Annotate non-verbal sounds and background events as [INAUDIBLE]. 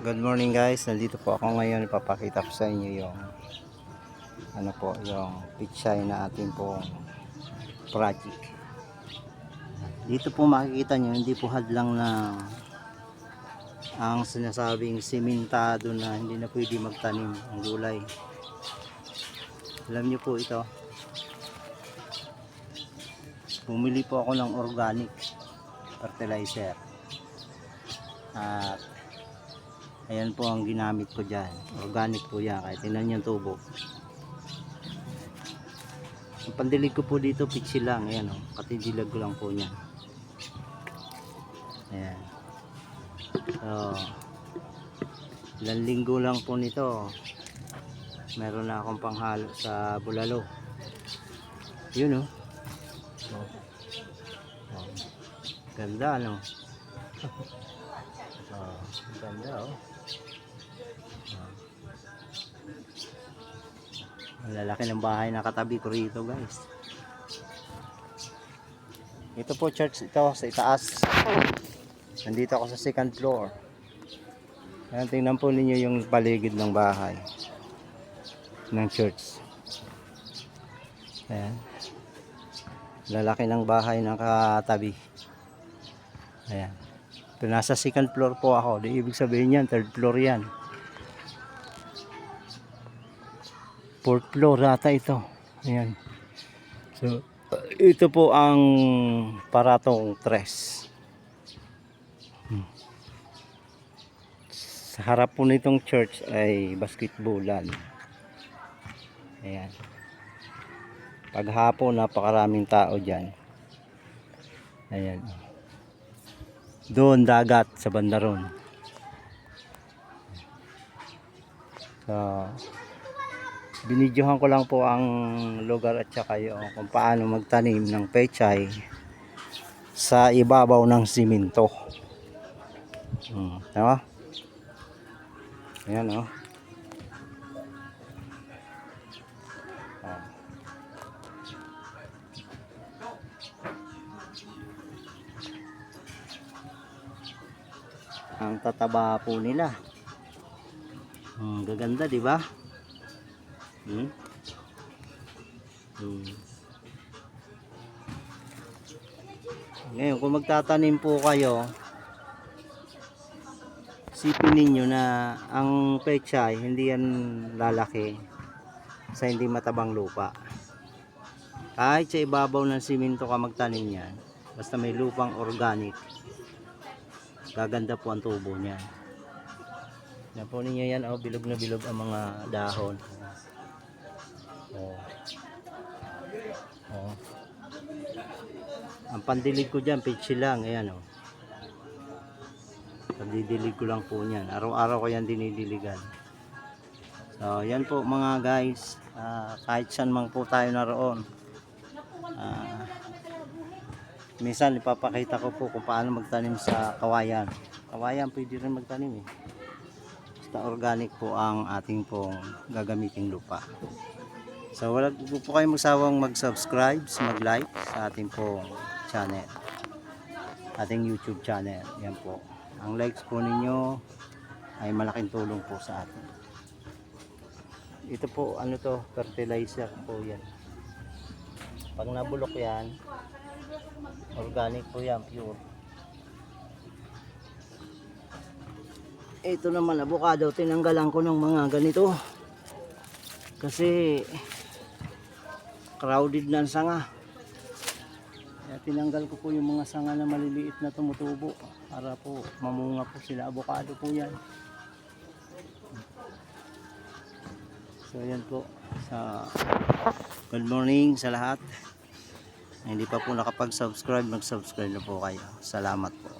Good morning guys, nandito po ako ngayon ipapakita ko sa inyo yung ano po, yung pichay na ating pong project. Dito po makikita nyo, hindi po hadlang na ang sinasabing simentado na hindi na pwede magtanim ang gulay. Alam nyo po ito, bumili po ako ng organic fertilizer. At Ayan po ang ginamit ko dyan. Organic po yan. Kahit tinan yung tubo. Ang pandilig ko po dito, pitsi lang. Ayan o. Oh. Katidilag ko lang po niyan. Ayan. So, ilang linggo lang po nito. Meron na akong panghalo sa bulalo. Yun o. Oh. Oh. Ganda ano. [LAUGHS] oh, ganda oh. Ang lalaki ng bahay na katabi ko rito guys. Ito po church ito sa itaas. Nandito ako sa second floor. Ayan, tingnan po ninyo yung paligid ng bahay ng church. Ayan. Lalaki ng bahay ng katabi. Ayan. Pero nasa second floor po ako. Di ibig sabihin yan, third floor yan. Fourth floor rata ito. Ayan. So ito po ang paratong tres. Hmm. sa harap po nitong church ay basketballan. Ayan. Paghapon napakaraming tao dyan. Ayan. Doon dagat sa bandaron. So binidyohan ko lang po ang lugar at saka yung kung paano magtanim ng pechay sa ibabaw ng simento hmm, tama? ayan o oh. Ang tataba po nila hmm, gaganda di ba? Hmm? Hmm. Ngayon, kung magtatanim po kayo, sipin ninyo na ang pechay, hindi yan lalaki sa hindi matabang lupa. Kahit sa ibabaw ng simento ka magtanim yan, basta may lupang organic, gaganda po ang tubo niyan. Yan po ninyo yan, oh, bilog na bilog ang mga dahon. Ang pandilig ko dyan, pitchy lang. Ayan oh. Pandidilig ko lang po niyan. Araw-araw ko yan dinidiligan. So, yan po mga guys. Ah, kahit saan mang po tayo naroon. Ah, minsan ipapakita ko po kung paano magtanim sa kawayan. Kawayan pwede rin magtanim eh. Basta organic po ang ating pong gagamiting lupa. So wala po, po kayo magsawang mag-subscribe, mag-like sa ating pong channel. Ating YouTube channel. Yan po. Ang likes po ninyo ay malaking tulong po sa atin. Ito po, ano to, fertilizer po yan. Pag nabulok yan, organic po yan, pure. Ito naman, avocado, tinanggalan ko ng mga ganito. Kasi crowded na ang sanga. Kaya tinanggal ko po yung mga sanga na maliliit na tumutubo para po mamunga po sila. Avocado po yan. So yan po. Sa good morning sa lahat. Hindi pa po nakapag-subscribe, mag-subscribe na po kayo. Salamat po.